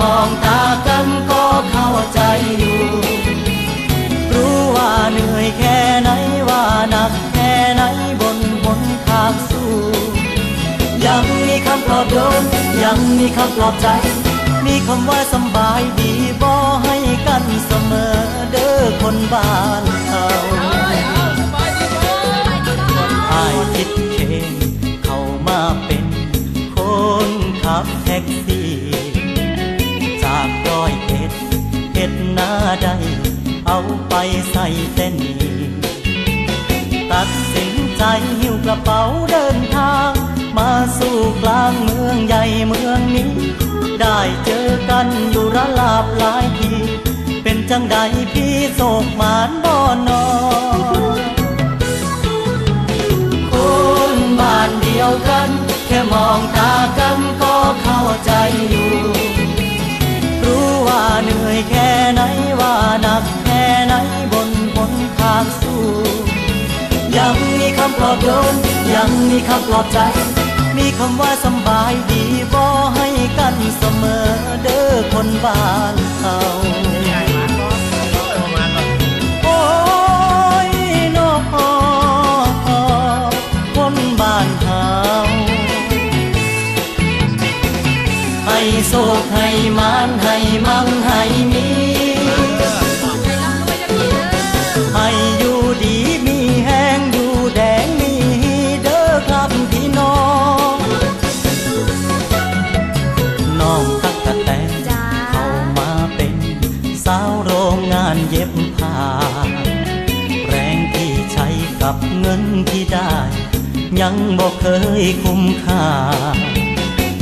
มองตากันก็เข้าใจอยู่ รู้ว่าเหนื่อยแค่ไหนว่าหนักแค่ไหนบนบนทางสู้ ยังมีคำปลอบโยนยังมีคำปลอบใจ มีคำว่าสบายดี เอาไปใส่เส้นนี้ตัดสินใจหิ้วกระเป๋าเดินทาง มาสู่กลางเมืองใหญ่เมืองนี้ ได้เจอกันอยู่ระลาบหลายที เป็นจังใดพี่โศกหมานบอน ยังมีคำปลอบโยนยังมีคำปลอบใจ มีคำว่าสบายดีบ่ให้กันเสมอเด้อคนบ้านเขาโอ้ยน้อคนบ้านเฮาให้โศกให้มานให้มั่งให้มี ยังบอกเคยคุ้มค่า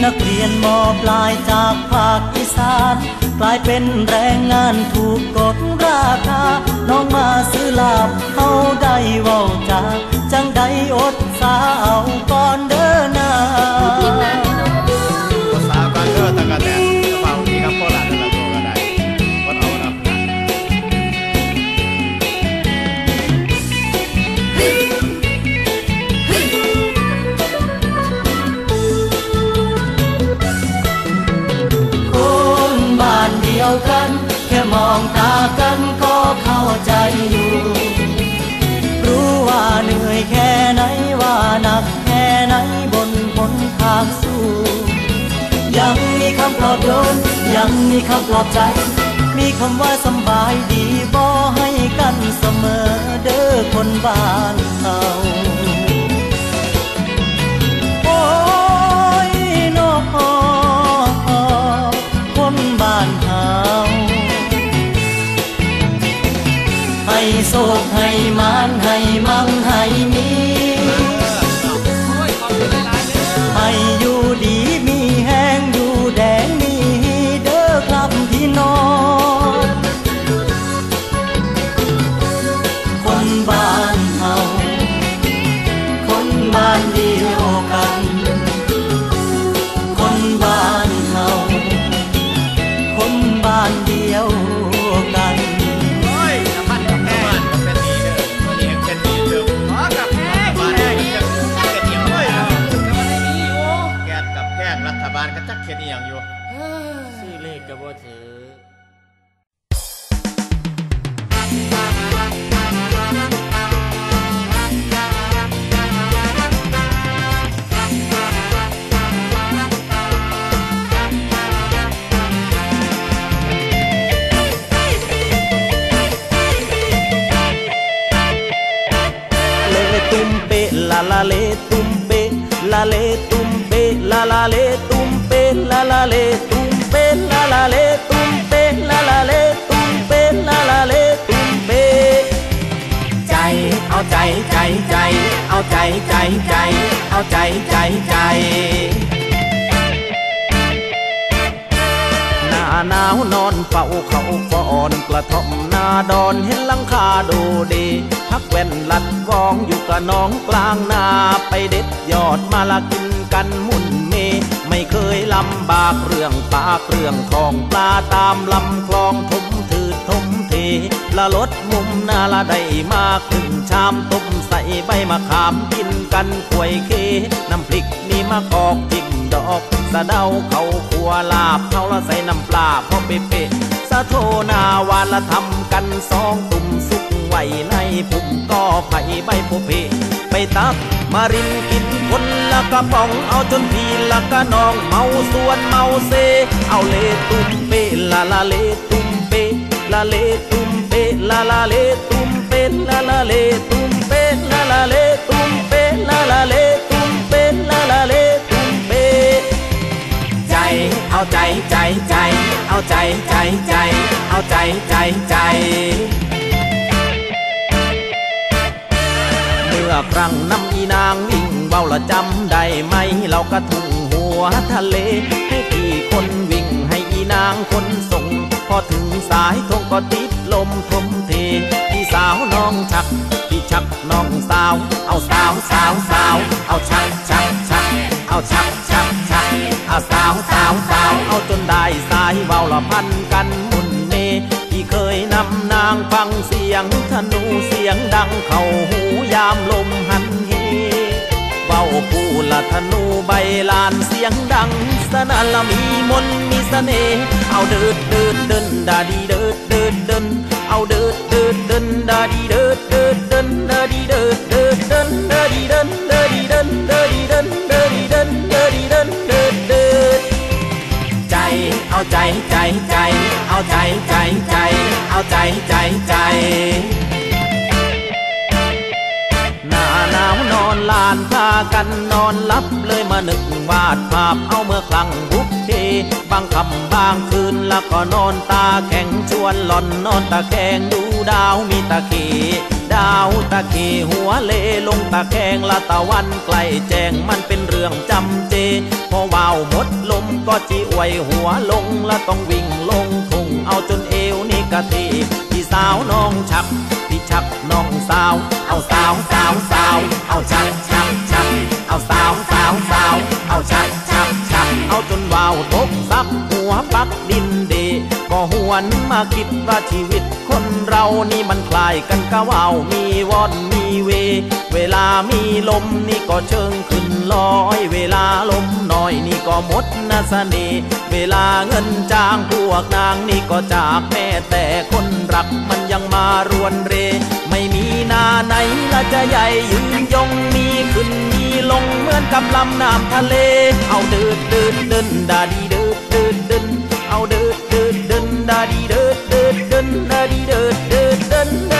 นักเรียนมอปลายจากภาคอีสาน กลายเป็นแรงงานถูกกดราคา น้องมาซื้อลาบเขาได้เว้าจาจังได้อดสาวก่อนเดินหน้า องตากันก็เข้าใจอยู่ รู้ว่าเหนื่อยแค่ไหนว่าหนักแค่ไหนบนบนทางสู้ ยังมีคำปลอบโยนยังมีคำปลอบใจ มีคำว่าสบายดีบ่ให้กันเสมอเด้อคนบ้า ให้โศกให้มานให้มั่งให้มี ซื้อเลขกับว่า ใจใจใจ เอาใจใจใจ เอาใจใจใจหน้าหนาวนอนเฝ้าเขาฟอนกระท่อมหน้าดอนเห็นลังคาดูดีพักแว่นลัดกองอยู่กระน้องกลางนาไปเด็ดยอดมาละกินกันมุ่นเม ไม่เคยลำบากเรื่องปากเรื่องทองปลาตามลำคลองทมถือทม ละลดมุมหน้าละได้มาครึ่งชามต้มใส่ใบมะขามกินกันกล้วยเคน้ำพริกมีมะกอกจิ้มดอก สะเดาเขาขัวลาบเขาละใส่น้ำปลาพอเป๊ะสะโทนาวานละทำกันสองตุ่มสุกไว้ในปุ่มก็ไผ่ใบโพเพไปตักมารินกินคนละกระป๋องเอาจนพีละกะนองเมาส่วนเมาเซ เอาเลตุ้มเปละละเลตุ้ม la le tumpe la la le tumpe la la le tumpe la la le tumpe la la le tumpe la la le tumpe ใจ เอาใจใจใจ เอาใจใจใจ เอาใจใจใจเมื่อครั้งน้ำอีนางวิ่งเบาละจำได้ไหมเรากระทุ่งหัวทะเลให้พี่คนวิ่ง นางคนส่ง พอถึงสายทงก็ติดลมทมเทพี่สาวน้องชัก พี่ชักน้องสาว เอาสาวสาวสาว เอาชักชักชัก เอาชักชักชัก เอาสาวสาวสาว เอาจนได้สายเบาละพันกันมุนเมที่เคยนำนางฟังเสียงธนูเสียงดังเข้าหูยามลม หันเหเว้ละธนูใบลานเสียงดัง สนั่นละมีมนมีเสน่ห์เอาเดิดเดิดเดินดาดีเดิดเดิดเดินเอาเดิดเดิดเดินดาดีเดิดเดิดเดินดาดีเดิดเดิดเดินดาดีเดินดาดีเดินดาดีเดินดาดีเดินดาดีเดินเดิดเดิดใจเอาใจใจใจ เอาใจใจใจ เอาใจใจใจ วนอนลานพากันนอนลับเลยมานึกวาดภาพเอาเมื่อครั้งบุกเพบางคำบางคืนแล้วก็นอนตาแข็งชวนหล่อนนอนตาแคงดูดาวมีตาเคดาวตะเคหัวเลลงตาแคงละตะวันใกล้แจ้งมันเป็นเรื่องจำเจ พอว่าวหมดลมก็จีอวยหัวลงละต้องวิ่งลงทุ่งเอาจนเอวนี่กะที สาวน้องชักพี่ชักน้องสาว เอาสาวสาวสาว เอาชักชักชักเอาสาวสาวสาว เอาชักชักชักเอาจนวาวตกซับหัวปักดินเด วนมาคิดว่าชีวิตคนเรานี่มันคลายกันกะว่าวมีวอนมีเว เวลามีลมนี่ก็เชิงขึ้นลอย เวลาลมน้อยนี่ก็หมดนาสเน่ห์เวลาเงินจ้างพวกนางนี่ก็จากแม่แต่คนรักมันยังมารวนเร ไม่มีนาไหนละจะใหญ่ยืนยงมีขึ้นมีลงเหมือนกับลำน้ำทะเล เอาเดินเดินเดินดาดีเดินเดินเดินเอาเดิน 那里的的的那里的的的